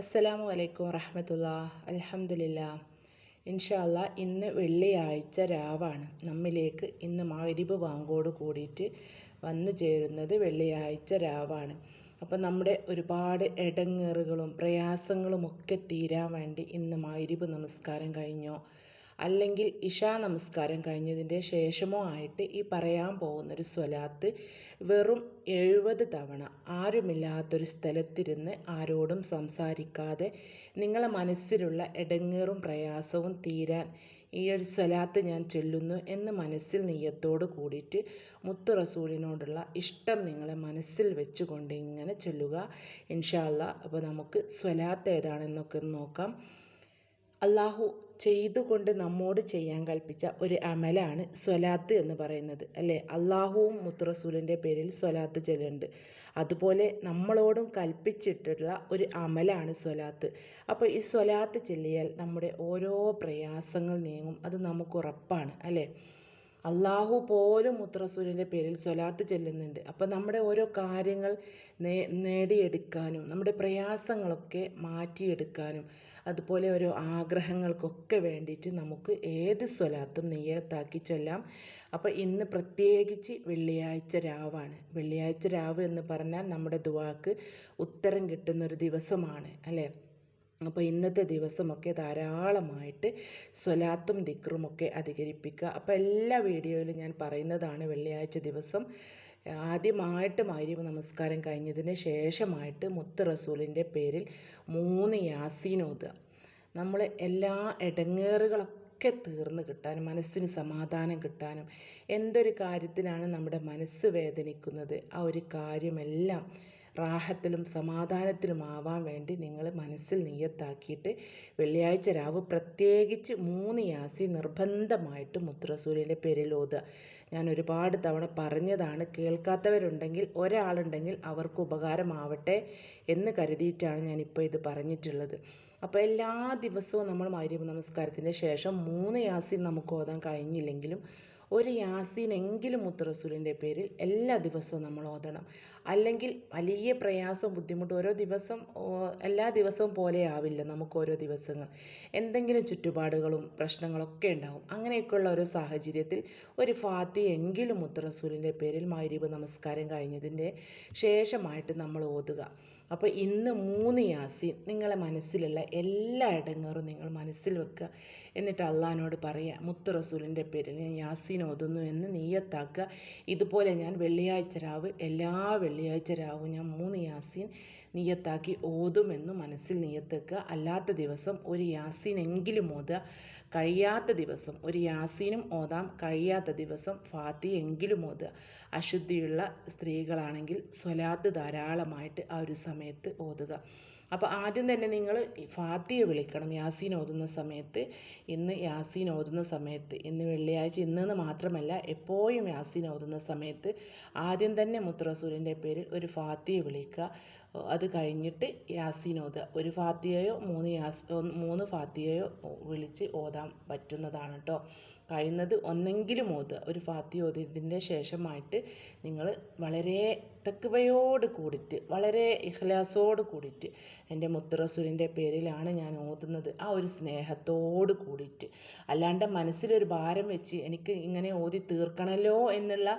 അസ്സലാമു അലൈക്കും വറഹമത്തുള്ള അൽഹംദുലില്ലാ ഇൻഷാല്ല ഇന്ന് വെള്ളിയാഴ്ച രാവാണ്. നമ്മിലേക്ക് ഇന്ന് മാരിബ് വാങ്കോട് കൂടിയിട്ട് വന്നു ചേരുന്നത് വെള്ളിയാഴ്ച രാവാണ്. അപ്പോൾ നമ്മുടെ ഒരുപാട് ഇടങ്ങേറുകളും പ്രയാസങ്ങളും ഒക്കെ തീരാൻ വേണ്ടി ഇന്ന് മാരിബ് നമസ്കാരം കഴിഞ്ഞോ. അല്ലെങ്കിൽ ഇഷാ നമസ്കാരം കഴിഞ്ഞതിന്റെ ശേഷമോ ആയിട്ട് ഈ പറയാൻ പോകുന്നൊരു സ്വലാത്ത് വെറും എഴുപത് തവണ ആരുമില്ലാത്തൊരു സ്ഥലത്തിരുന്ന് ആരോടും സംസാരിക്കാതെ നിങ്ങളെ മനസ്സിലുള്ള ഇടങ്ങേറും പ്രയാസവും തീരാൻ ഈ ഒരു സ്വലാത്ത് ഞാൻ ചൊല്ലുന്നു എന്ന് മനസ്സിൽ നെയ്യത്തോട് കൂടിയിട്ട് മുത്തു റസൂലിനോടുള്ള ഇഷ്ടം നിങ്ങളെ മനസ്സിൽ വെച്ചുകൊണ്ട് ഇങ്ങനെ ചൊല്ലുക. ഇൻഷാല്ല അപ്പോൾ നമുക്ക് സ്വലാത്ത് ഏതാണെന്നൊക്കെ നോക്കാം. അള്ളാഹു ചെയ്തുകൊണ്ട് നമ്മോട് ചെയ്യാൻ കൽപ്പിച്ച ഒരു അമലാണ് സ്വലാത്ത് എന്ന് പറയുന്നത് അല്ലേ? അള്ളാഹുവും മുത്തുറസൂലിന്റെ പേരിൽ സ്വലാത്ത് ചൊല്ലുന്നുണ്ട്. അതുപോലെ നമ്മളോടും കൽപ്പിച്ചിട്ടുള്ള ഒരു അമലാണ് സ്വലാത്ത്. അപ്പോൾ ഈ സ്വലാത്ത് ചൊല്ലിയാൽ നമ്മുടെ ഓരോ പ്രയാസങ്ങൾ നീങ്ങും. അത് നമുക്ക് ഉറപ്പാണ് അല്ലേ? അള്ളാഹു പോലും മുത്തറസൂലിന്റെ പേരിൽ സ്വലാത്ത് ചെല്ലുന്നുണ്ട്. അപ്പോൾ നമ്മുടെ ഓരോ കാര്യങ്ങൾ നേടിയെടുക്കാനും നമ്മുടെ പ്രയാസങ്ങളൊക്കെ മാറ്റിയെടുക്കാനും അതുപോലെ ഓരോ ആഗ്രഹങ്ങൾക്കൊക്കെ വേണ്ടിയിട്ട് നമുക്ക് ഏത് സ്വലാത്തും നെയ്യത്താക്കി ചൊല്ലാം. അപ്പോൾ ഇന്ന് പ്രത്യേകിച്ച് വെള്ളിയാഴ്ച രാവാണ്. വെള്ളിയാഴ്ച രാവ് എന്ന് പറഞ്ഞാൽ നമ്മുടെ ദുവാക്ക് ഉത്തരം കിട്ടുന്ന ഒരു ദിവസമാണ് അല്ലേ? അപ്പോൾ ഇന്നത്തെ ദിവസമൊക്കെ ധാരാളമായിട്ട് സ്വലാത്തും ദിക്റുമൊക്കെ അധികരിപ്പിക്കുക. അപ്പോൾ എല്ലാ വീഡിയോയിലും ഞാൻ പറയുന്നതാണ് വെള്ളിയാഴ്ച ദിവസം. ആദ്യമായിട്ട് മാര്യവ് നമസ്കാരം കഴിഞ്ഞതിന് ശേഷമായിട്ട് മുത്ത് റസൂലിന്റെ പേരിൽ മൂന്ന് യാസീൻ ഓതുക നമ്മൾ എല്ലാ ഇടങ്ങേറുകളൊക്കെ തീർന്ന് കിട്ടാനും മനസ്സിന് സമാധാനം കിട്ടാനും എന്തൊരു കാര്യത്തിനാണ് നമ്മുടെ മനസ്സ് വേദനിക്കുന്നത്? ആ ഒരു കാര്യമെല്ലാം റാഹത്തിലും സമാധാനത്തിലും ആവാൻ വേണ്ടി നിങ്ങൾ മനസ്സിൽ നിയത്താക്കിയിട്ട് വെള്ളിയാഴ്ച രാവ് പ്രത്യേകിച്ച് മൂന്ന് യാസി നിർബന്ധമായിട്ട് മുത്രസൂര്യന്റെ പേരിൽ ഓതുക ഞാൻ ഒരുപാട് തവണ പറഞ്ഞതാണ് കേൾക്കാത്തവരുണ്ടെങ്കിൽ ഒരാളുണ്ടെങ്കിൽ അവർക്ക് ഉപകാരമാവട്ടെ എന്ന് കരുതിയിട്ടാണ് ഞാൻ ഞാനിപ്പോൾ ഇത് പറഞ്ഞിട്ടുള്ളത്. അപ്പോൾ എല്ലാ ദിവസവും നമ്മൾ മൈരീബ് നമസ്കാരത്തിന് ശേഷം മൂന്ന് യാസിൻ നമുക്ക് ഓതാൻ കഴിഞ്ഞില്ലെങ്കിലും ഒരു യാസീനെങ്കിലും മുത്തറസൂലിന്റെ പേരിൽ എല്ലാ ദിവസവും നമ്മൾ ഓതണം. അല്ലെങ്കിൽ വലിയ പ്രയാസവും ബുദ്ധിമുട്ടും. ഓരോ ദിവസം എല്ലാ ദിവസവും പോലെ ആവില്ല നമുക്ക് ഓരോ ദിവസങ്ങൾ. എന്തെങ്കിലും ചുറ്റുപാടുകളും പ്രശ്നങ്ങളൊക്കെ ഉണ്ടാവും. അങ്ങനെയൊക്കെയുള്ള ഒരു സാഹചര്യത്തിൽ ഒരു ഫാത്തി എങ്കിലും മുത്തറസൂലിന്റെ പേരിൽ മൈരീബ് നമസ്കാരം കഴിഞ്ഞതിന്റെ ശേഷമായിട്ട് നമ്മൾ ഓതുക. അപ്പോൾ ഇന്ന് മൂന്ന് യാസി നിങ്ങളെ മനസ്സിലുള്ള എല്ലാ ഇടങ്ങറും നിങ്ങൾ മനസ്സിൽ വെക്കുക. എന്നിട്ട് അള്ളഹാനോട് പറയുക മുത്ത് റസൂലിന്റെ ഞാൻ യാസീൻ ഓതുന്നു എന്ന് നീയത്താക്കുക ഇതുപോലെ ഞാൻ വെള്ളിയാഴ്ച രാവ് എല്ലാ വെള്ളിയാഴ്ച രാവും ഞാൻ മൂന്ന് യാസീൻ നീയത്താക്കി ഓതുമെന്ന് മനസ്സിൽ നീയത്തേക്കുക അല്ലാത്ത ദിവസം ഒരു യാസീൻ എങ്കിലും ഓതുക. കഴിയാത്ത ദിവസം ഒരു യാസീനും ഓതാം. കഴിയാത്ത ദിവസം ഫാത്തി എങ്കിലും ഓതുക. അശുദ്ധിയുള്ള സ്ത്രീകളാണെങ്കിൽ സ്വലാത്ത് ധാരാളമായിട്ട് ആ ഒരു സമയത്ത് ഓതുക. അപ്പോൾ ആദ്യം തന്നെ നിങ്ങൾ ഫാത്തിയെ വിളിക്കണം. യാസീൻ ഓതുന്ന സമയത്ത് ഇന്ന് യാസീൻ ഓതുന്ന സമയത്ത് ഇന്ന് വെള്ളിയാഴ്ച ഇന്നെന്ന് മാത്രമല്ല എപ്പോഴും യാസീൻ ഓതുന്ന സമയത്ത് ആദ്യം തന്നെ മുത്തറസൂലിന്റെ പേരിൽ ഒരു ഫാത്തിയെ വിളിക്കുക. അത് കഴിഞ്ഞിട്ട് യാസീൻ ഓതുക. ഒരു ഫാത്തിയയോ മൂന്ന് യാസ് മൂന്ന് ഫാത്തിയയോ വിളിച്ച് ഓതാൻ പറ്റുന്നതാണ് കേട്ടോ കഴിയുന്നത് ഒന്നെങ്കിലും ഓതുക ഒരു ഫാത്തി ഓതിയതിന്റെ ശേഷമായിട്ട് നിങ്ങൾ വളരെ തക്കവയോട് കൂടിയിട്ട് വളരെ ഇഖ്ലാസോട് കൂടിയിട്ട് എന്റെ മുത്തറസുരിന്റെ പേരിലാണ് ഞാൻ ഓതുന്നത്. ആ ഒരു സ്നേഹത്തോട് കൂടിയിട്ട്. അല്ലാണ്ട് മനസ്സിലൊരു ഭാരം വെച്ച് എനിക്ക് ഇങ്ങനെ ഓതി തീർക്കണല്ലോ എന്നുള്ള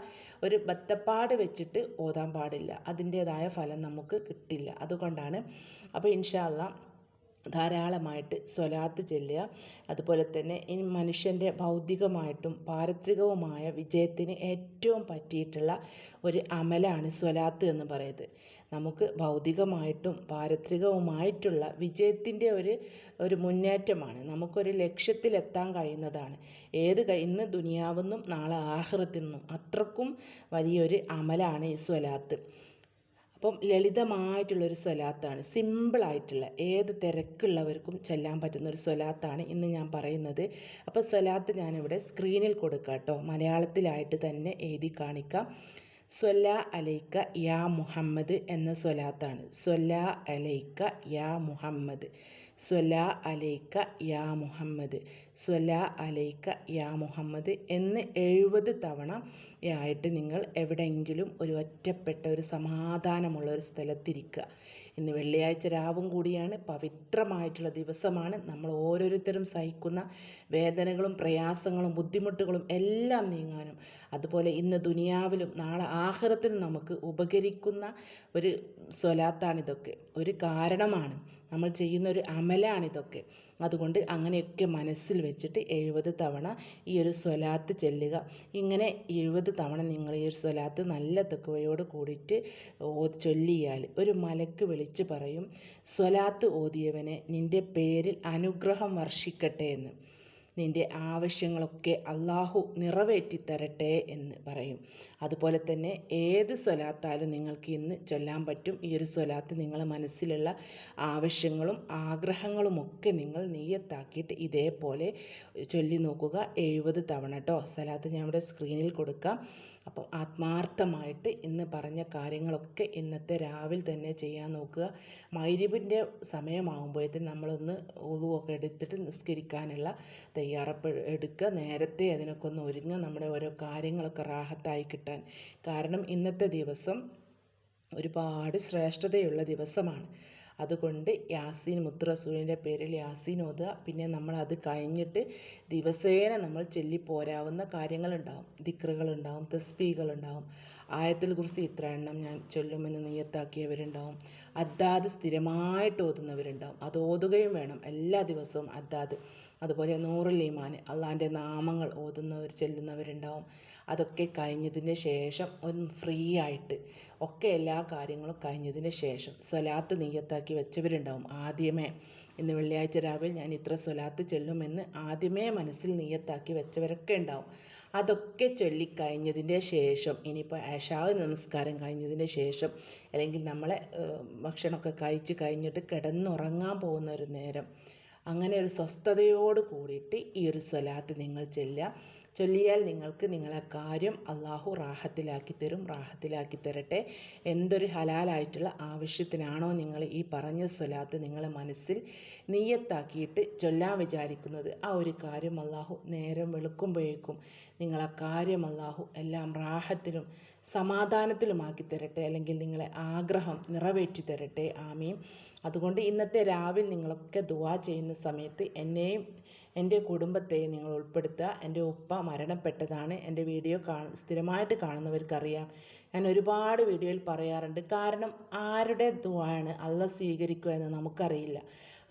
ഒരു ബത്തപ്പാട് വെച്ചിട്ട് ഓതാൻ പാടില്ല. അതിന്റേതായ ഫലം നമുക്ക് കിട്ടില്ല. അതുകൊണ്ടാണ്. അപ്പോൾ ഇൻഷാല്ല ധാരാളമായിട്ട് സ്വലാത്ത് ചെല്ലുക. അതുപോലെ തന്നെ ഈ മനുഷ്യന്റെ ഭൗതികമായിട്ടും പാരത്രികവുമായ വിജയത്തിന് ഏറ്റവും പറ്റിയിട്ടുള്ള ഒരു അമലാണ് സ്വലാത്ത് എന്ന് പറയുന്നത്. നമുക്ക് ഭൗതികമായിട്ടും പാരത്രികവുമായിട്ടുള്ള വിജയത്തിന്റെ ഒരു ഒരു മുന്നേറ്റമാണ്. നമുക്കൊരു ലക്ഷ്യത്തിലെത്താൻ കഴിയുന്നതാണ്. ഏത് ഇന്ന് ദുനിയാവെന്നും നാളെ ആഹ്റത്തിനും അത്രക്കും വലിയൊരു അമലാണ് ഈ സ്വലാത്ത്. അപ്പം ലളിതമായിട്ടുള്ളൊരു സ്വലാത്താണ്. സിമ്പിളായിട്ടുള്ള ഏത് തിരക്കുള്ളവർക്കും ചെല്ലാൻ പറ്റുന്ന ഒരു സ്വലാത്താണ് ഇന്ന് ഞാൻ പറയുന്നത്. അപ്പോൾ സ്വലാത്ത് ഞാനിവിടെ സ്ക്രീനിൽ കൊടുക്കാം കേട്ടോ. മലയാളത്തിലായിട്ട് തന്നെ എഴുതി കാണിക്കാം. സ്വല അലൈക്ക യാ മുഹമ്മദ് എന്ന സ്വലാത്താണ്. സ്വല അലൈക്ക യാ മുഹമ്മദ്. സ്വല അലൈക്ക യാ മുഹമ്മദ്. സ്വല അലൈക്ക യാ മുഹമ്മദ് എന്ന് എഴുപത് തവണ ആയിട്ട് നിങ്ങൾ എവിടെയെങ്കിലും ഒരു ഒറ്റപ്പെട്ട ഒരു സമാധാനമുള്ള ഒരു സ്ഥലത്തിരിക്കുക. ഇന്ന് വെള്ളിയാഴ്ച രാവും കൂടിയാണ് പവിത്രമായിട്ടുള്ള ദിവസമാണ്. നമ്മൾ ഓരോരുത്തരും സഹിക്കുന്ന വേദനകളും പ്രയാസങ്ങളും ബുദ്ധിമുട്ടുകളും എല്ലാം നീങ്ങാനും അതുപോലെ ഇന്ന് ദുനിയാവിലും നാളെ ആഹ്റത്തിനും നമുക്ക് ഉപകരിക്കുന്ന ഒരു സ്വലാത്താണിതൊക്കെ. ഒരു കാരണമാണ്. നമ്മൾ ചെയ്യുന്ന ഒരു അമലാണിതൊക്കെ അതുകൊണ്ട് അങ്ങനെയൊക്കെ മനസ്സിൽ വെച്ചിട്ട് എഴുപത് തവണ ഈ ഒരു സ്വലാത്ത് ചെല്ലുക. ഇങ്ങനെ എഴുപത് തവണ നിങ്ങൾ ഈ ഒരു സ്വലാത്ത് നല്ല തെക്കുവയോട് കൂടിയിട്ട് ചൊല്ലിയാൽ ഒരു മലക്ക് വിളിച്ച് പറയും സ്വലാത്ത് ഓതിയവനെ നിന്റെ പേരിൽ അനുഗ്രഹം വർഷിക്കട്ടെ എന്ന്. നിന്റെ ആവശ്യങ്ങളൊക്കെ അള്ളാഹു നിറവേറ്റി തരട്ടെ എന്ന് പറയും. അതുപോലെ തന്നെ ഏത് സ്വലാത്താലും നിങ്ങൾക്ക് ഇന്ന് ചൊല്ലാൻ പറ്റും. ഈ ഒരു സ്വലാത്ത് നിങ്ങളെ മനസ്സിലുള്ള ആവശ്യങ്ങളും ആഗ്രഹങ്ങളുമൊക്കെ നിങ്ങൾ നീയത്താക്കിയിട്ട് ഇതേപോലെ ചൊല്ലി നോക്കുക. എഴുപത് തവണ കേട്ടോ സ്വലാത്ത് ഞാൻ ഇവിടെ സ്ക്രീനിൽ കൊടുക്കാം. അപ്പം ആത്മാർത്ഥമായിട്ട് ഇന്ന് പറഞ്ഞ കാര്യങ്ങളൊക്കെ ഇന്നത്തെ രാവിലെ തന്നെ ചെയ്യാൻ നോക്കുക. മൈരിബിന്റെ സമയമാകുമ്പോഴത്തേന് നമ്മളൊന്ന് ഉളുവൊക്കെ എടുത്തിട്ട് നിസ്കരിക്കാനുള്ള തയ്യാറെപ്പ് എടുക്കുക. നേരത്തെ അതിനൊക്കെ ഒന്ന് ഒരുങ്ങുക. നമ്മുടെ ഓരോ കാര്യങ്ങളൊക്കെ റാഹത്തായി കിട്ടാൻ. കാരണം ഇന്നത്തെ ദിവസം ഒരുപാട് ശ്രേഷ്ഠതയുള്ള ദിവസമാണ്. അതുകൊണ്ട് യാസീൻ മുത്തുറസൂലിന്റെ പേരിൽ യാസീൻ ഓതുക. പിന്നെ നമ്മൾ അത് കഴിഞ്ഞിട്ട് ദിവസേന നമ്മൾ ചൊല്ലി പോരാവുന്ന കാര്യങ്ങളുണ്ടാവും. ദിക്റുകളുണ്ടാവും തസ്ബീകളുണ്ടാവും ആയത്തിൽ കുറിച്ച് ഇത്ര എണ്ണം ഞാൻ ചൊല്ലുമെന്ന് നീയത്താക്കിയവരുണ്ടാവും അദ്ദാദ് സ്ഥിരമായിട്ട് ഓതുന്നവരുണ്ടാവും. അത് ഓതുകയും വേണം. എല്ലാ ദിവസവും അദ്ദാദ്. അതുപോലെ നൂറുൽ ഈമാൻ അള്ളാന്റെ നാമങ്ങൾ ഓതുന്നവർ ചെല്ലുന്നവരുണ്ടാവും. അതൊക്കെ കഴിഞ്ഞതിന് ശേഷം ഒന്ന് ഫ്രീ ആയിട്ട് ഒക്കെ എല്ലാ കാര്യങ്ങളും കഴിഞ്ഞതിന് ശേഷം സ്വലാത്ത് നീയത്താക്കി വെച്ചവരുണ്ടാവും ആദ്യമേ. ഇന്ന് വെള്ളിയാഴ്ച രാവിലെ ഞാൻ ഇത്ര സ്വലാത്ത് ചെല്ലുമെന്ന് ആദ്യമേ മനസ്സിൽ നീയത്താക്കി വെച്ചവരൊക്കെ ഉണ്ടാവും. അതൊക്കെ ചൊല്ലിക്കഴിഞ്ഞതിന്റെ ശേഷം ഇനിയിപ്പോൾ ആഷാവ് നമസ്കാരം കഴിഞ്ഞതിന് ശേഷം അല്ലെങ്കിൽ നമ്മളെ ഭക്ഷണമൊക്കെ കഴിച്ച് കഴിഞ്ഞിട്ട് കിടന്നുറങ്ങാൻ പോകുന്ന ഒരു നേരം അങ്ങനെ ഒരു സ്വസ്ഥതയോട് കൂടിയിട്ട് ഈ ഒരു സ്വലാത്ത് നിങ്ങൾ ചെല്ലുക. ചൊല്ലിയാൽ നിങ്ങൾക്ക് നിങ്ങളെ കാര്യം അള്ളാഹു റാഹത്തിലാക്കി തരും റാഹത്തിലാക്കി തരട്ടെ. എന്തൊരു ഹലാലായിട്ടുള്ള ആവശ്യത്തിനാണോ നിങ്ങൾ ഈ പറഞ്ഞ സ്വലാത്ത് നിങ്ങളെ മനസ്സിൽ നീയത്താക്കിയിട്ട് ചൊല്ലാൻ വിചാരിക്കുന്നത്. ആ ഒരു കാര്യം അള്ളാഹു നേരം വെളുക്കുമ്പോഴേക്കും നിങ്ങളെ കാര്യം അള്ളാഹു എല്ലാം റാഹത്തിലും സമാധാനത്തിലുമാക്കി തരട്ടെ. അല്ലെങ്കിൽ നിങ്ങളെ ആഗ്രഹം നിറവേറ്റി തരട്ടെ. ആമീൻ. അതുകൊണ്ട് ഇന്നത്തെ രാവിലെ നിങ്ങളൊക്കെ ദുവാ ചെയ്യുന്ന സമയത്ത് എന്നെയും എന്റെ കുടുംബത്തെ നിങ്ങൾ ഉൾപ്പെടുത്തുക. എന്റെ ഉപ്പ മരണപ്പെട്ടതാണ്. എന്റെ വീഡിയോ കാണ സ്ഥിരമായിട്ട് കാണുന്നവർക്കറിയാം. ഞാൻ ഒരുപാട് വീഡിയോയിൽ പറയാറുണ്ട്. കാരണം ആരുടെ ദുവാണ് അല്ല സ്വീകരിക്കുക എന്ന് നമുക്കറിയില്ല.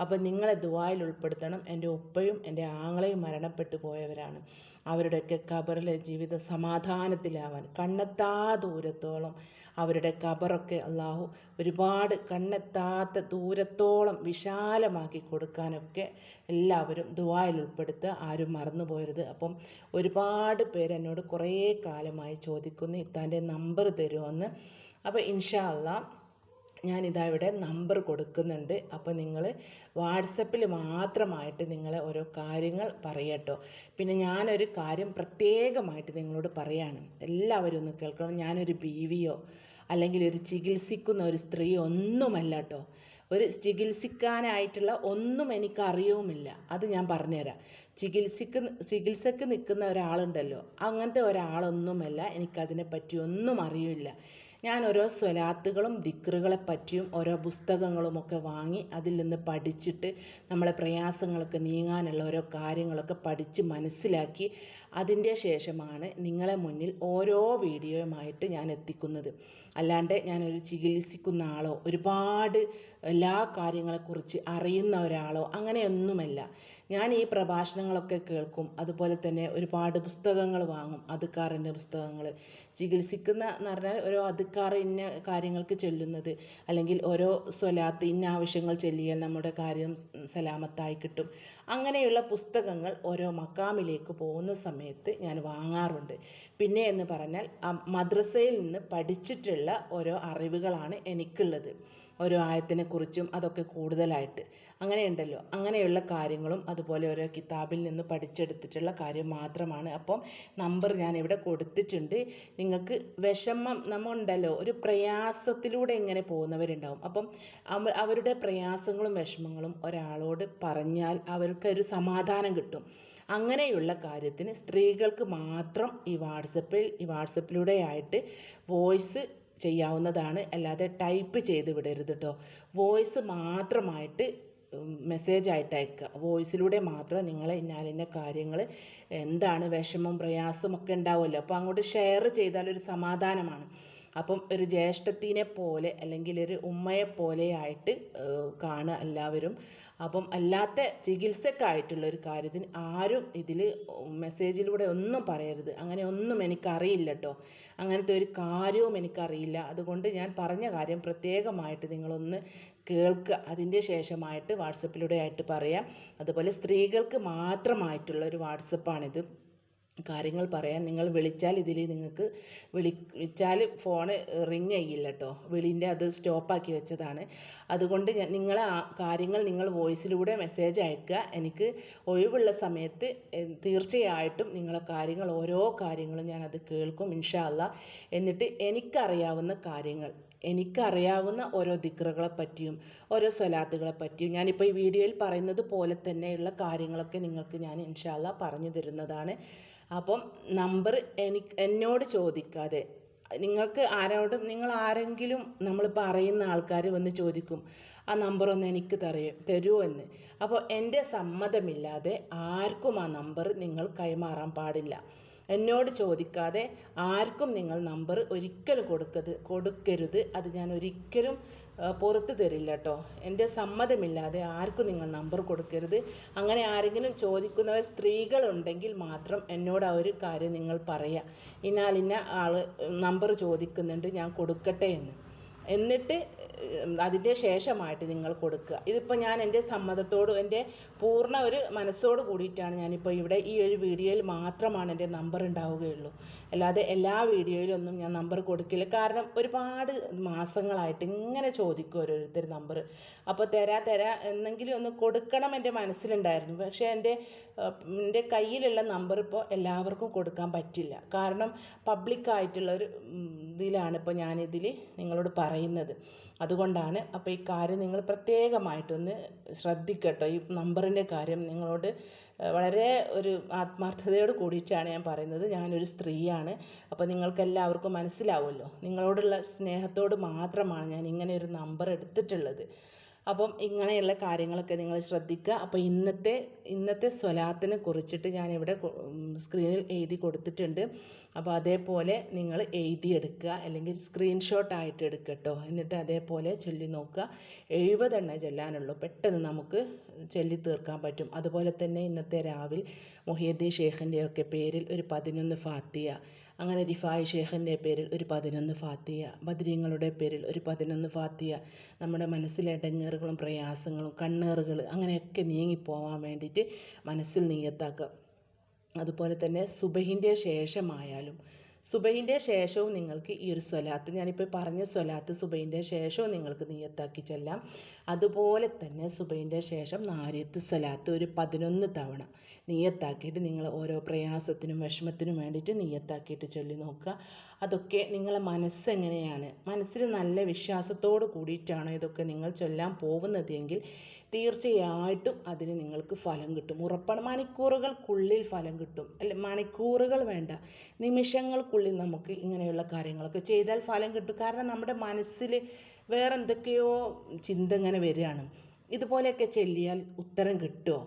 അപ്പോൾ നിങ്ങളെ ദുവായിൽ ഉൾപ്പെടുത്തണം. എന്റെ ഉപ്പയും എന്റെ ആങ്ങളെയും മരണപ്പെട്ടു പോയവരാണ്. അവരുടെയൊക്കെ കബറിലെ ജീവിത സമാധാനത്തിലാവാൻ കണ്ണെത്താ ദൂരത്തോളം അവരുടെ ഖബറൊക്കെ അള്ളാഹു ഒരുപാട് കണ്ണെത്താത്ത ദൂരത്തോളം വിശാലമാക്കി കൊടുക്കാനൊക്കെ എല്ലാവരും ദുവായിൽ ഉൾപ്പെടുത്തുക. ആരും മറന്നു പോരുത്. അപ്പം ഒരുപാട് പേര് എന്നോട് കുറേ കാലമായി ചോദിക്കുന്നു ഇത്താന്റെ നമ്പർ തരുമോയെന്ന് അപ്പോൾ ഇൻഷാ അള്ളാഹ് ഞാനിതാ ഇവിടെ നമ്പർ കൊടുക്കുന്നുണ്ട്. അപ്പോൾ നിങ്ങൾ വാട്സപ്പിൽ മാത്രമായിട്ട് നിങ്ങൾ ഓരോ കാര്യങ്ങൾ പറയട്ടോ. പിന്നെ ഞാനൊരു കാര്യം പ്രത്യേകമായിട്ട് നിങ്ങളോട് പറയാണ്. എല്ലാവരും ഒന്ന് കേൾക്കണം. ഞാനൊരു ബീവിയോ അല്ലെങ്കിൽ ഒരു ചികിത്സിക്കുന്ന ഒരു സ്ത്രീ ഒന്നുമല്ല കേട്ടോ ഒരു ചികിത്സിക്കാനായിട്ടുള്ള ഒന്നും എനിക്ക് അറിയുമില്ല അത് ഞാൻ പറഞ്ഞുതരാം. ചികിത്സിക്ക് ചികിത്സക്ക് നിൽക്കുന്ന ഒരാളുണ്ടല്ലോ. അങ്ങനത്തെ ഒരാളൊന്നുമല്ല എനിക്കതിനെ പറ്റി ഒന്നും അറിയില്ല. ഞാൻ ഓരോ സ്വലാത്തുകളും ദിക്റുകളെ പറ്റിയും ഓരോ പുസ്തകങ്ങളുമൊക്കെ വാങ്ങി അതിൽ നിന്ന് പഠിച്ചിട്ട് നമ്മളെ പ്രയാസങ്ങളൊക്കെ നീങ്ങാനുള്ള ഓരോ കാര്യങ്ങളൊക്കെ പഠിച്ച് മനസ്സിലാക്കി അതിന്റെ ശേഷമാണ് നിങ്ങളെ മുന്നിൽ ഓരോ വീഡിയോയുമായിട്ട് ഞാൻ എത്തിക്കുന്നത്. അല്ലാണ്ട് ഞാനൊരു ചികിത്സിക്കുന്ന ആളോ ഒരുപാട് എല്ലാ കാര്യങ്ങളെക്കുറിച്ച് അറിയുന്ന ഒരാളോ അങ്ങനെയൊന്നുമല്ല. ഞാൻ ഈ പ്രഭാഷണങ്ങളൊക്കെ കേൾക്കും. അതുപോലെ തന്നെ ഒരുപാട് പുസ്തകങ്ങൾ വാങ്ങും. അതുക്കാറിന്റെ പുസ്തകങ്ങൾ. ചികിത്സിക്കുന്ന എന്ന് പറഞ്ഞാൽ ഓരോ അതുക്കാർ ഇന്ന കാര്യങ്ങൾക്ക് ചൊല്ലുന്നത്. അല്ലെങ്കിൽ ഓരോ സ്വലാത്ത് ഇന്ന ആവശ്യങ്ങൾ ചൊല്ലിയാൽ നമ്മുടെ കാര്യം സലാമത്തായി കിട്ടും. അങ്ങനെയുള്ള പുസ്തകങ്ങൾ ഓരോ മക്കാമിലേക്ക് പോകുന്ന സമയത്ത് ഞാൻ വാങ്ങാറുണ്ട്. പിന്നെ എന്ന് പറഞ്ഞാൽ ആ മദ്രസയിൽ നിന്ന് പഠിച്ചിട്ടുള്ള ഓരോ അറിവുകളാണ് എനിക്കുള്ളത്. ഓരോ ആയത്തിനെക്കുറിച്ചും അതൊക്കെ കൂടുതലായിട്ട്. അങ്ങനെയുണ്ടല്ലോ. അങ്ങനെയുള്ള കാര്യങ്ങളും അതുപോലെ ഓരോ കിതാബിൽ നിന്ന് പഠിച്ചെടുത്തിട്ടുള്ള കാര്യം മാത്രമാണ്. അപ്പം നമ്പർ ഞാൻ ഇവിടെ കൊടുത്തിട്ടുണ്ട്. നിങ്ങൾക്ക് വിഷമം നമ്മളുണ്ടല്ലോ. ഒരു പ്രയാസത്തിലൂടെ ഇങ്ങനെ പോകുന്നവരുണ്ടാവും. അപ്പം അവരുടെ പ്രയാസങ്ങളും വിഷമങ്ങളും ഒരാളോട് പറഞ്ഞാൽ അവർക്കൊരു സമാധാനം കിട്ടും. അങ്ങനെയുള്ള കാര്യത്തിന് സ്ത്രീകൾക്ക് മാത്രം ഈ വാട്സപ്പിൽ ഈ വാട്സപ്പിലൂടെ ആയിട്ട് വോയിസ് ചെയ്യാവുന്നതാണ്. അല്ലാതെ ടൈപ്പ് ചെയ്ത് വിടരുത് കേട്ടോ വോയിസ് മാത്രമായിട്ട് മെസ്സേജ് ആയിട്ട് അയക്കുക വോയിസിലൂടെ മാത്രം നിങ്ങൾ ഇന്നാലിന്ന കാര്യങ്ങൾ എന്താണ് വിഷമം പ്രയാസം ഒക്കെ ഉണ്ടാവുമല്ലോ. അപ്പോൾ അങ്ങോട്ട് ഷെയർ ചെയ്താൽ ഒരു സമാധാനമാണ്. അപ്പം ഒരു ജ്യേഷ്ഠത്തിനെ പോലെ അല്ലെങ്കിൽ ഒരു ഉമ്മയെ പോലെ ആയിട്ട് കാണുക എല്ലാവരും. അപ്പം അല്ലാത്ത ചികിത്സക്കായിട്ടുള്ള ഒരു കാര്യത്തിന് ആരും ഇതിൽ മെസ്സേജിലൂടെ ഒന്നും പറയരുത്. അങ്ങനെ ഒന്നും എനിക്കറിയില്ല കേട്ടോ അങ്ങനത്തെ ഒരു കാര്യവും എനിക്കറിയില്ല. അതുകൊണ്ട് ഞാൻ പറഞ്ഞ കാര്യം പ്രത്യേകമായിട്ട് നിങ്ങളൊന്ന് കേൾക്കുക അതിന്റെ ശേഷമായിട്ട് വാട്സപ്പിലൂടെ ആയിട്ട് പറയാം. അതുപോലെ സ്ത്രീകൾക്ക് മാത്രമായിട്ടുള്ള ഒരു വാട്സപ്പാണിത്. കാര്യങ്ങൾ പറയാൻ നിങ്ങൾ വിളിച്ചാൽ ഇതിൽ നിങ്ങൾക്ക് വിളി വിളിച്ചാൽ ഫോണ് റിങ് ചെയ്യില്ല കേട്ടോ. വിളിന്റെ അത് സ്റ്റോപ്പാക്കി വെച്ചതാണ്. അതുകൊണ്ട് ഞാൻ നിങ്ങളെ കാര്യങ്ങൾ നിങ്ങൾ വോയിസിലൂടെ മെസ്സേജ് അയക്കുക. എനിക്ക് ഒഴിവുള്ള സമയത്ത് തീർച്ചയായിട്ടും നിങ്ങളെ കാര്യങ്ങൾ ഓരോ കാര്യങ്ങളും ഞാനത് കേൾക്കും ഇൻഷാല്ല എന്നിട്ട് എനിക്കറിയാവുന്ന കാര്യങ്ങൾ എനിക്കറിയാവുന്ന ഓരോ ദിക്റുകളെ പറ്റിയും ഓരോ സ്വലാത്തുകളെ പറ്റിയും ഞാനിപ്പോൾ ഈ വീഡിയോയിൽ പറയുന്നത് പോലെ തന്നെയുള്ള കാര്യങ്ങളൊക്കെ നിങ്ങൾക്ക് ഞാൻ ഇൻഷാല്ല പറഞ്ഞു തരുന്നതാണ്. അപ്പം നമ്പർ എനിക്ക് എന്നോട് ചോദിക്കാതെ നിങ്ങൾക്ക് ആരോടും നിങ്ങൾ ആരെങ്കിലും നമ്മൾ പറയുന്ന ആൾക്കാർ വന്ന് ചോദിക്കും ആ നമ്പർ ഒന്ന് എനിക്ക് തരയോ തരുമോ എന്ന്. അപ്പോൾ എന്റെ സമ്മതമില്ലാതെ ആർക്കും ആ നമ്പർ നിങ്ങൾ കൈമാറാൻ പാടില്ല. എന്നോട് ചോദിക്കാതെ ആർക്കും നിങ്ങൾ നമ്പർ ഒരിക്കലും കൊടുക്കത് കൊടുക്കരുത്. അത് ഞാൻ ഒരിക്കലും പുറത്ത് തരില്ല കേട്ടോ എന്റെ സമ്മതമില്ലാതെ ആർക്കും നിങ്ങൾ നമ്പർ കൊടുക്കരുത്. അങ്ങനെ ആരെങ്കിലും ചോദിക്കുന്നവർ സ്ത്രീകളുണ്ടെങ്കിൽ മാത്രം എന്നോട് ആ ഒരു കാര്യം നിങ്ങൾ പറയുക ഇന്നാലിന്ന ആൾ നമ്പർ ചോദിക്കുന്നുണ്ട് ഞാൻ കൊടുക്കട്ടെ എന്ന്. എന്നിട്ട് അതിന്റെ ശേഷമായിട്ട് നിങ്ങൾ കൊടുക്കുക. ഇതിപ്പോൾ ഞാൻ എന്റെ സമ്മതത്തോട് എന്റെ പൂർണ ഒരു മനസ്സോട് കൂടിയിട്ടാണ് ഞാനിപ്പോൾ ഇവിടെ ഈ ഒരു വീഡിയോയിൽ മാത്രമാണ് എന്റെ നമ്പർ ഉണ്ടാവുകയുള്ളൂ. അല്ലാതെ എല്ലാ വീഡിയോയിലൊന്നും ഞാൻ നമ്പർ കൊടുക്കില്ല. കാരണം ഒരുപാട് മാസങ്ങളായിട്ട് ഇങ്ങനെ ചോദിക്കും ഓരോരുത്തർ നമ്പർ. അപ്പോൾ തരാ തരാ എന്നെങ്കിലും ഒന്ന് കൊടുക്കണം എന്റെ മനസ്സിലുണ്ടായിരുന്നു. പക്ഷേ എന്റെ എന്റെ കയ്യിലുള്ള നമ്പർ ഇപ്പോൾ എല്ലാവർക്കും കൊടുക്കാൻ പറ്റില്ല. കാരണം പബ്ലിക്കായിട്ടുള്ള ഒരു ഇതിലാണ് ഇപ്പോൾ ഞാനിതിൽ നിങ്ങളോട് പറയുന്നത്. അതുകൊണ്ടാണ് അപ്പോൾ ഈ കാര്യം നിങ്ങൾ പ്രത്യേകമായിട്ടൊന്ന് ശ്രദ്ധിക്കട്ടോ. ഈ നമ്പറിന്റെ കാര്യം നിങ്ങളോട് വളരെ ഒരു ആത്മാർത്ഥതയോട് കൂടിയിട്ടാണ് ഞാൻ പറയുന്നത്. ഞാനൊരു സ്ത്രീയാണ്. അപ്പോൾ നിങ്ങൾക്ക് എല്ലാവർക്കും മനസ്സിലാവുമല്ലോ. നിങ്ങളോടുള്ള സ്നേഹത്തോട് മാത്രമാണ് ഞാൻ ഇങ്ങനെ ഒരു നമ്പർ എടുത്തിട്ടുള്ളത്. അപ്പം ഇങ്ങനെയുള്ള കാര്യങ്ങളൊക്കെ നിങ്ങൾ ശ്രദ്ധിക്കുക. അപ്പോൾ ഇന്നത്തെ ഇന്നത്തെ സ്വലാത്തിനെ കുറിച്ചിട്ട് ഞാനിവിടെ സ്ക്രീനിൽ എഴുതി കൊടുത്തിട്ടുണ്ട്. അപ്പോൾ അതേപോലെ നിങ്ങൾ എഴുതിയെടുക്കുക അല്ലെങ്കിൽ സ്ക്രീൻഷോട്ട് ആയിട്ട് എടുക്കട്ടോ. എന്നിട്ട് അതേപോലെ ചൊല്ലി നോക്കുക. എഴുപതെണ്ണ ചൊല്ലാനുള്ളൂ. പെട്ടെന്ന് നമുക്ക് ചൊല്ലി തീർക്കാൻ പറ്റും. അതുപോലെ തന്നെ ഇന്നത്തെ രാവിൽ മുഹിയദ്ദീൻ ഷേഖിന്റെയൊക്കെ പേരിൽ ഒരു പതിനൊന്ന് ഫാത്തിയ അങ്ങനെ റിഫായ് ഷേഖിന്റെ പേരിൽ ഒരു പതിനൊന്ന് ഫാത്തിയ ബദ്രീങ്ങളുടെ പേരിൽ ഒരു പതിനൊന്ന് ഫാത്തിയ നമ്മുടെ മനസ്സിലെ ഇടങ്ങേറുകളും പ്രയാസങ്ങളും കണ്ണേറുകൾ അങ്ങനെയൊക്കെ നീങ്ങിപ്പോവാൻ വേണ്ടിയിട്ട് മനസ്സിൽ നീയത്താക്കുക അതുപോലെ തന്നെ സുബഹിന്റെ ശേഷമായാലും. സുബഹിന്റെ ശേഷവും നിങ്ങൾക്ക് ഈ ഒരു സ്വലാത്ത് ഞാനിപ്പോൾ പറഞ്ഞ സ്വലാത്ത് സുബഹിന്റെ ശേഷവും നിങ്ങൾക്ക് നീയത്താക്കി ചെല്ലാം. അതുപോലെ തന്നെ സുബഹിന്റെ ശേഷം നാരിയത്ത് സ്വലാത്ത് ഒരു പതിനൊന്ന് തവണ. നീയത്താക്കിയിട്ട് നിങ്ങൾ ഓരോ പ്രയാസത്തിനും വിഷമത്തിനും വേണ്ടിയിട്ട് നീയത്താക്കിയിട്ട് ചൊല്ലി നോക്കുക. അതൊക്കെ നിങ്ങളെ മനസ്സെങ്ങനെയാണ്? മനസ്സിൽ നല്ല വിശ്വാസത്തോട് കൂടിയിട്ടാണോ ഇതൊക്കെ നിങ്ങൾ ചൊല്ലാൻ പോകുന്നതെങ്കിൽ തീർച്ചയായിട്ടും അതിന് നിങ്ങൾക്ക് ഫലം കിട്ടും. ഉറപ്പാണ് മണിക്കൂറുകൾക്കുള്ളിൽ ഫലം കിട്ടും. അല്ലെ മണിക്കൂറുകൾ വേണ്ട. നിമിഷങ്ങൾക്കുള്ളിൽ നമുക്ക് ഇങ്ങനെയുള്ള കാര്യങ്ങളൊക്കെ ചെയ്താൽ ഫലം കിട്ടും. കാരണം നമ്മുടെ മനസ്സിൽ വേറെ എന്തൊക്കെയോ ചിന്ത ഇങ്ങനെ വരികയാണ്. ഇതുപോലെയൊക്കെ ചെല്ലിയാൽ ഉത്തരം കിട്ടുമോ?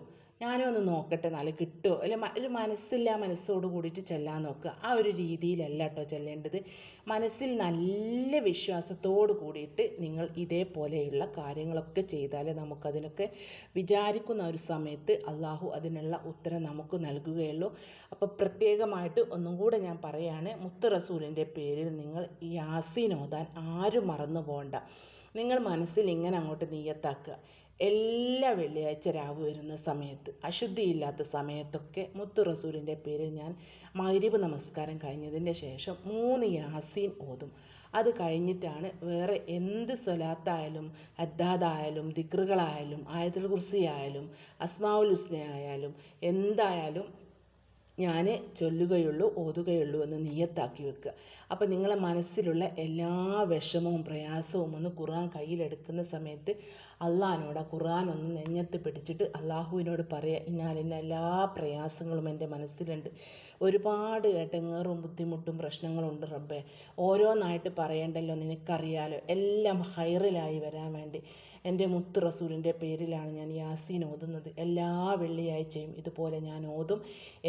ഞാനും ഒന്ന് നോക്കട്ടെ നാളെ കിട്ടുമോ അല്ലെ ഒരു മനസ്സില്ല മനസ്സോട് കൂടിയിട്ട് ചെല്ലാൻ നോക്കുക ആ ഒരു രീതിയിലല്ല കേട്ടോ ചെല്ലേണ്ടത്. മനസ്സിൽ നല്ല വിശ്വാസത്തോട് കൂടിയിട്ട് നിങ്ങൾ ഇതേപോലെയുള്ള കാര്യങ്ങളൊക്കെ ചെയ്താൽ നമുക്കതിനൊക്കെ വിചാരിക്കുന്ന ഒരു സമയത്ത് അള്ളാഹു അതിനുള്ള ഉത്തരം നമുക്ക് നൽകുകയുള്ളൂ. അപ്പോൾ പ്രത്യേകമായിട്ട് ഒന്നും കൂടെ ഞാൻ പറയാണ് മുത്ത് റസൂലിന്റെ പേരിൽ നിങ്ങൾ യാസിനോദാൻ ആരും മറന്നു പോകണ്ട നിങ്ങൾ മനസ്സിൽ ഇങ്ങനെ അങ്ങോട്ട് നീയത്താക്കുക എല്ലാ വെള്ളിയാഴ്ച രാവ് വരുന്ന സമയത്ത് അശുദ്ധിയില്ലാത്ത സമയത്തൊക്കെ മുത്തു റസൂലിന്റെ പേരിൽ ഞാൻ മൈരിവ് നമസ്കാരം കഴിഞ്ഞതിന്റെ ശേഷം മൂന്ന് യാസീൻ ഓതും. അത് കഴിഞ്ഞിട്ടാണ് വേറെ എന്ത് സ്വലാത്തായാലും അദ്ദാദായാലും ദിക്റുകളായാലും ആയത്തുൽ കുർസി ആയാലും അസ്മാവുൽ ഹുസ്ന ആയാലും എന്തായാലും ഞാൻ ചൊല്ലുകയുള്ളൂ ഓതുകയുള്ളൂ എന്ന് നിയത്താക്കി വെക്കുക. അപ്പോൾ നിങ്ങളെ മനസ്സിലുള്ള എല്ലാ വിഷമവും പ്രയാസവും ഒന്ന് ഖുർആൻ കയ്യിലെടുക്കുന്ന സമയത്ത് അള്ളഹാനോട് ആ ഖുർആൻ ഒന്ന് നെഞ്ഞത്ത് പിടിച്ചിട്ട് അള്ളാഹുവിനോട് പറയുക ഞാൻ ഇന്ന എല്ലാ പ്രയാസങ്ങളും എന്റെ മനസ്സിലുണ്ട്. ഒരുപാട് ഏട്ടങ്ങേറും ബുദ്ധിമുട്ടും പ്രശ്നങ്ങളുണ്ട് റബ്ബേ. ഓരോന്നായിട്ട് പറയണ്ടല്ലോ നിനക്കറിയാലോ. എല്ലാം ഹൈറിലായി വരാൻ വേണ്ടി. എന്റെ മുത്ത് റസൂലിന്റെ പേരിലാണ് ഞാൻ യാസീൻ ഓതുന്നത്. എല്ലാ വെള്ളിയാഴ്ചയും ഇതുപോലെ ഞാൻ ഓതും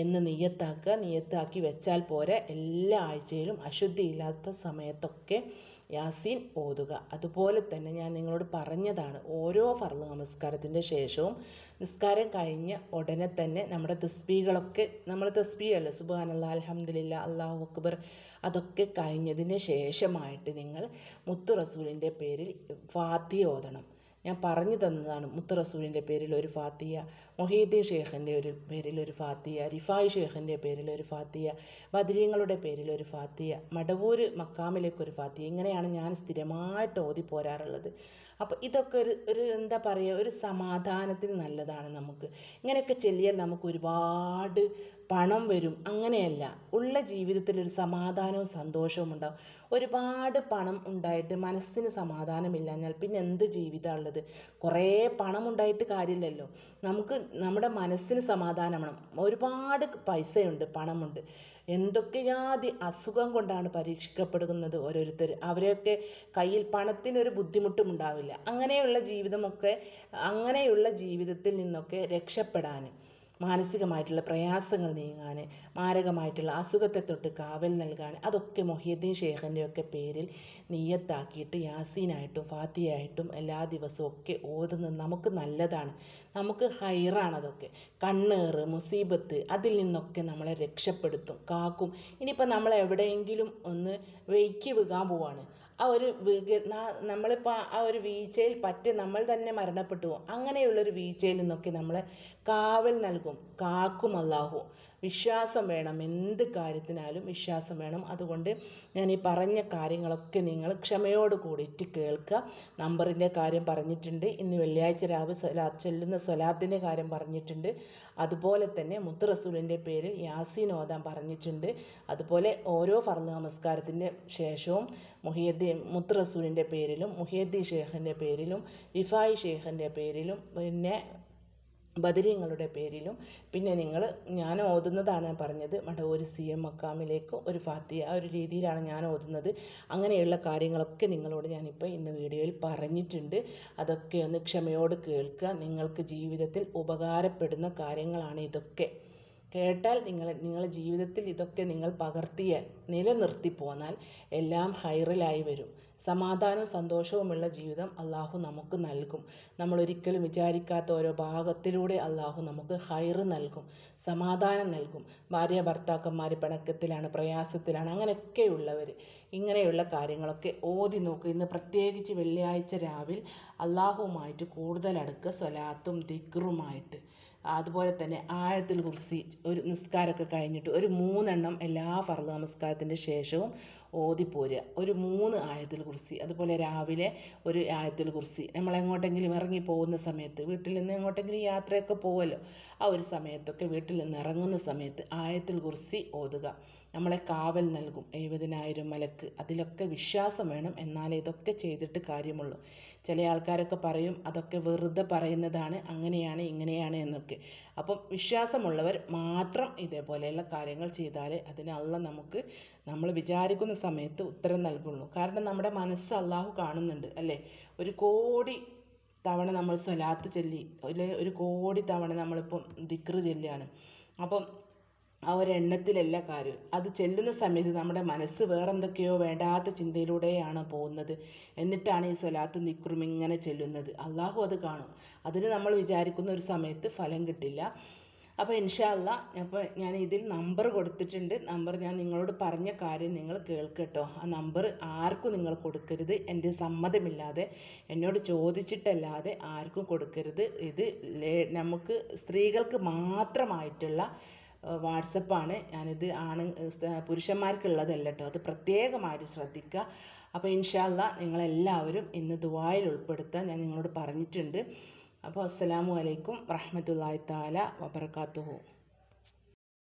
എന്ന് നിയത്താക്കുക. നിയത്താക്കി വെച്ചാൽ പോരെ. എല്ലാ ആഴ്ചയിലും അശുദ്ധിയില്ലാത്ത സമയത്തൊക്കെ യാസീൻ ഓതുക. അതുപോലെ തന്നെ ഞാൻ നിങ്ങളോട് പറഞ്ഞതാണ് ഓരോ ഫർൾ നമസ്കാരത്തിന്റെ ശേഷവും നിസ്കാരം കഴിഞ്ഞ ഉടനെ തന്നെ നമ്മുടെ തസ്ബീകളൊക്കെ നമ്മൾ തസ്ബീയല്ല സുബാനല്ല അലഹമ്മദില്ല അള്ളാഹു അക്ബർ അതൊക്കെ കഴിഞ്ഞതിന് ശേഷമായിട്ട് നിങ്ങൾ മുത്തു റസൂലിന്റെ പേരിൽ ഫാത്തി ഓതണം. ഞാൻ പറഞ്ഞു തന്നതാണ് മുത്ത് റസൂലിന്റെ പേരിൽ ഒരു ഫാത്തിയ മൊഹീദ്ദീൻ ഷേഖിന്റെ ഒരു പേരിൽ ഒരു ഫാത്തിയ റിഫായ് ഷേഖിന്റെ പേരിൽ ഒരു ഫാത്തിയ ബദരീങ്ങളുടെ പേരിൽ ഒരു ഫാത്തിയ മടവൂർ മക്കാമിലേക്ക് ഒരു ഫാത്തിയ ഇങ്ങനെയാണ് ഞാൻ സ്ഥിരമായിട്ട് ഓതി പോരാറുള്ളത്. അപ്പോൾ ഇതൊക്കെ ഒരു ഒരു എന്താ പറയുക ഒരു സമാധാനത്തിന് നല്ലതാണ് നമുക്ക്. ഇങ്ങനെയൊക്കെ ചെല്ലിയാൽ നമുക്ക് ഒരുപാട് പണം വരും അങ്ങനെയല്ല. ഉള്ള ജീവിതത്തിൽ ഒരു സമാധാനവും സന്തോഷവും ഉണ്ടാവും. ഒരുപാട് പണം ഉണ്ടായിട്ട് മനസ്സിന് സമാധാനമില്ലാഞ്ഞാൽ പിന്നെ എന്ത് ജീവിതമാണ് ഉള്ളത്? കുറേ പണം ഉണ്ടായിട്ട് കാര്യമില്ലല്ലോ. നമുക്ക് നമ്മുടെ മനസ്സിന് സമാധാനം ഒരുപാട് പൈസയുണ്ട് പണമുണ്ട്. എന്തൊക്കെ ജാതി അസുഖം കൊണ്ടാണ് പരീക്ഷിക്കപ്പെടുന്നത് ഓരോരുത്തർ. അവരെയൊക്കെ കയ്യിൽ പണത്തിനൊരു ബുദ്ധിമുട്ടും ഉണ്ടാവില്ല. അങ്ങനെയുള്ള ജീവിതമൊക്കെ അങ്ങനെയുള്ള ജീവിതത്തിൽ നിന്നൊക്കെ രക്ഷപ്പെടാൻ. മാനസികമായിട്ടുള്ള പ്രയാസങ്ങൾ നീങ്ങാൻ മാരകമായിട്ടുള്ള അസുഖത്തെ തൊട്ട് കാവൽ നൽകാൻ അതൊക്കെ മൊഹീദ്ദീൻ ഷേഖിന്റെ ഒക്കെ പേരിൽ നീയത്താക്കിയിട്ട് യാസീനായിട്ടും ഫാത്തിയായിട്ടും എല്ലാ ദിവസവും ഒക്കെ ഓതുന്നത് നമുക്ക് നല്ലതാണ്. നമുക്ക് ഹൈറാണ് അതൊക്കെ. കണ്ണേറ് മുസീബത്ത് അതിൽ നിന്നൊക്കെ നമ്മളെ രക്ഷപ്പെടുത്തും കാക്കും. ഇനിയിപ്പോൾ നമ്മൾ എവിടെയെങ്കിലും ഒന്ന് വെയ്ക്ക് വീകാൻ പോവാണ്. ആ ഒരു നമ്മളിപ്പോൾ ആ ഒരു വീഴ്ചയിൽ പറ്റി നമ്മൾ തന്നെ മരണപ്പെട്ടു. പോകും അങ്ങനെയുള്ളൊരു വീഴ്ചയിൽ നിന്നൊക്കെ നമ്മളെ കാവൽ നൽകും. കാക്കും അല്ലാഹു. വിശ്വാസം വേണം. എന്ത് കാര്യത്തിനാലും വിശ്വാസം വേണം. അതുകൊണ്ട് ഞാൻ ഈ പറഞ്ഞ കാര്യങ്ങളൊക്കെ നിങ്ങൾ ക്ഷമയോട് കൂടിയിട്ട് കേൾക്കുക. നമ്പറിന്റെ കാര്യം പറഞ്ഞിട്ടുണ്ട്. ഇന്ന് വെള്ളിയാഴ്ച രാവ് സ്വലാ ചൊല്ലുന്ന സ്വലാത്തിന്റെ കാര്യം പറഞ്ഞിട്ടുണ്ട്. അതുപോലെ തന്നെ മുത്ത് റസൂലിന്റെ പേരിൽ യാസീൻ ഓതാൻ പറഞ്ഞിട്ടുണ്ട്. അതുപോലെ ഓരോ ഫർദ് നമസ്കാരത്തിന്റെ ശേഷവും മുഹിയദ്ദീൻ മുത്ത് റസൂലിന്റെ പേരിലും മുഹിയദ്ദീൻ ഷേഖിന്റെ പേരിലും ഇഫായി ഷേഖിന്റെ പേരിലും പിന്നെ ബദരീങ്ങളുടെ പേരിലും പിന്നെ നിങ്ങൾ ഞാൻ ഓതുന്നതാണ് പറഞ്ഞത്. മടവൂർ സി എം മക്കാമിലേക്ക് ഒരു ഫാത്തിയ ആ ഒരു രീതിയിലാണ് ഞാൻ ഓതുന്നത്. അങ്ങനെയുള്ള കാര്യങ്ങളൊക്കെ നിങ്ങളോട് ഞാനിപ്പോൾ ഇന്ന് വീഡിയോയിൽ പറഞ്ഞിട്ടുണ്ട്. അതൊക്കെ ഒന്ന് ക്ഷമയോട് കേൾക്കുക. നിങ്ങൾക്ക് ജീവിതത്തിൽ ഉപകാരപ്പെടുന്ന കാര്യങ്ങളാണ് ഇതൊക്കെ. കേട്ടാൽ നിങ്ങൾ നിങ്ങളുടെ ജീവിതത്തിൽ ഇതൊക്കെ നിങ്ങൾ പകർത്തിയാൽ നിലനിർത്തി പോന്നാൽ എല്ലാം ഹൈറിലായി വരും. സമാധാനവും സന്തോഷവുമുള്ള ജീവിതം അള്ളാഹു നമുക്ക് നൽകും. നമ്മൾ ഒരിക്കലും വിചാരിക്കാത്ത ഓരോ ഭാഗത്തിലൂടെ അള്ളാഹു നമുക്ക് ഹൈറ് നൽകും സമാധാനം നൽകും. ഭാര്യ ഭർത്താക്കന്മാർ പിണക്കത്തിലാണ് പ്രയാസത്തിലാണ് അങ്ങനെയൊക്കെയുള്ളവർ ഇങ്ങനെയുള്ള കാര്യങ്ങളൊക്കെ ഓതി നോക്കുക ഇന്ന് പ്രത്യേകിച്ച് വെള്ളിയാഴ്ച രാവിലെ അള്ളാഹുവുമായിട്ട് കൂടുതൽ അടുക്കുക സ്വലാത്തും ദിക്റുമായിട്ട്. അതുപോലെ തന്നെ ആഴത്തിൽ കുറിച്ച് ഒരു നിസ്കാരമൊക്കെ കഴിഞ്ഞിട്ട് ഒരു മൂന്നെണ്ണം എല്ലാ ഫർദ് നമസ്കാരത്തിന്റെ ശേഷവും ഓതിപ്പോരുക. ഒരു മൂന്ന് ആയത്തിൽ കുറിച്ച് അതുപോലെ രാവിലെ ഒരു ആയത്തിൽ കുറിച്ച് നമ്മൾ എങ്ങോട്ടെങ്കിലും ഇറങ്ങി പോകുന്ന സമയത്ത് വീട്ടിൽ നിന്ന് എങ്ങോട്ടെങ്കിലും യാത്രയൊക്കെ പോകുമല്ലോ ആ ഒരു സമയത്തൊക്കെ വീട്ടിൽ നിന്ന് ഇറങ്ങുന്ന സമയത്ത് ആയത്തിൽ കുറിച്ച് ഓതുക. നമ്മളെ കാവൽ നൽകും. എഴുപതിനായിരം മലക്ക് അതിലൊക്കെ വിശ്വാസം വേണം. എന്നാലേ ഇതൊക്കെ ചെയ്തിട്ട് കാര്യമുള്ളൂ. ചില ആൾക്കാരൊക്കെ പറയും അതൊക്കെ വെറുതെ പറയുന്നതാണ്. അങ്ങനെയാണ് ഇങ്ങനെയാണ് എന്നൊക്കെ. അപ്പം വിശ്വാസമുള്ളവർ മാത്രം ഇതേപോലെയുള്ള കാര്യങ്ങൾ ചെയ്താലേ അതിന് അള്ള നമുക്ക് നമ്മൾ വിചാരിക്കുന്ന സമയത്ത് ഉത്തരം നൽകുള്ളൂ. കാരണം നമ്മുടെ മനസ്സ് അള്ളാഹു കാണുന്നുണ്ട് അല്ലേ? ഒരു കോടി തവണ നമ്മൾ സ്വലാത്ത് ചൊല്ലി അല്ലെ? ഒരു കോടി തവണ നമ്മളിപ്പം ദിക്റ് ചൊല്ലുകയാണ്. അപ്പം ആ ഒരു എണ്ണത്തിലല്ല കാര്യം അത് ചെല്ലുന്ന സമയത്ത് നമ്മുടെ മനസ്സ് വേറെന്തൊക്കെയോ വേണ്ടാത്ത ചിന്തയിലൂടെയാണ് പോകുന്നത്. എന്നിട്ടാണ് ഈ സ്വലാത്ത് ദിക്റും ഇങ്ങനെ ചെല്ലുന്നത്. അള്ളാഹു അത് കാണും. അതിന് നമ്മൾ വിചാരിക്കുന്ന ഒരു സമയത്ത് ഫലം കിട്ടില്ല. അപ്പോൾ ഇൻഷാല്ല അപ്പോൾ ഞാൻ ഇതിൽ നമ്പർ കൊടുത്തിട്ടുണ്ട്. നമ്പർ ഞാൻ നിങ്ങളോട് പറഞ്ഞ കാര്യം നിങ്ങൾ കേൾക്കട്ടോ. ആ നമ്പർ ആർക്കും നിങ്ങൾ കൊടുക്കരുത്. എന്റെ സമ്മതമില്ലാതെ എന്നോട് ചോദിച്ചിട്ടല്ലാതെ ആർക്കും കൊടുക്കരുത്. ഇത് നമുക്ക് സ്ത്രീകൾക്ക് മാത്രമായിട്ടുള്ള വാട്സപ്പാണ്. ഞാനിത് ആണ് പുരുഷന്മാർക്കുള്ളതല്ല കേട്ടോ അത് പ്രത്യേകമായിട്ട് ശ്രദ്ധിക്കുക അപ്പോൾ ഇൻഷാല്ല നിങ്ങളെല്ലാവരും ഇന്ന് ദുബായിൽ ഉൾപ്പെടുത്താൻ ഞാൻ നിങ്ങളോട് പറഞ്ഞിട്ടുണ്ട്. അപ്പോൾ അസ്സലാമു അലൈക്കും വറഹ്മത്തുള്ളാഹി താല വബർക്കാത്തുഹു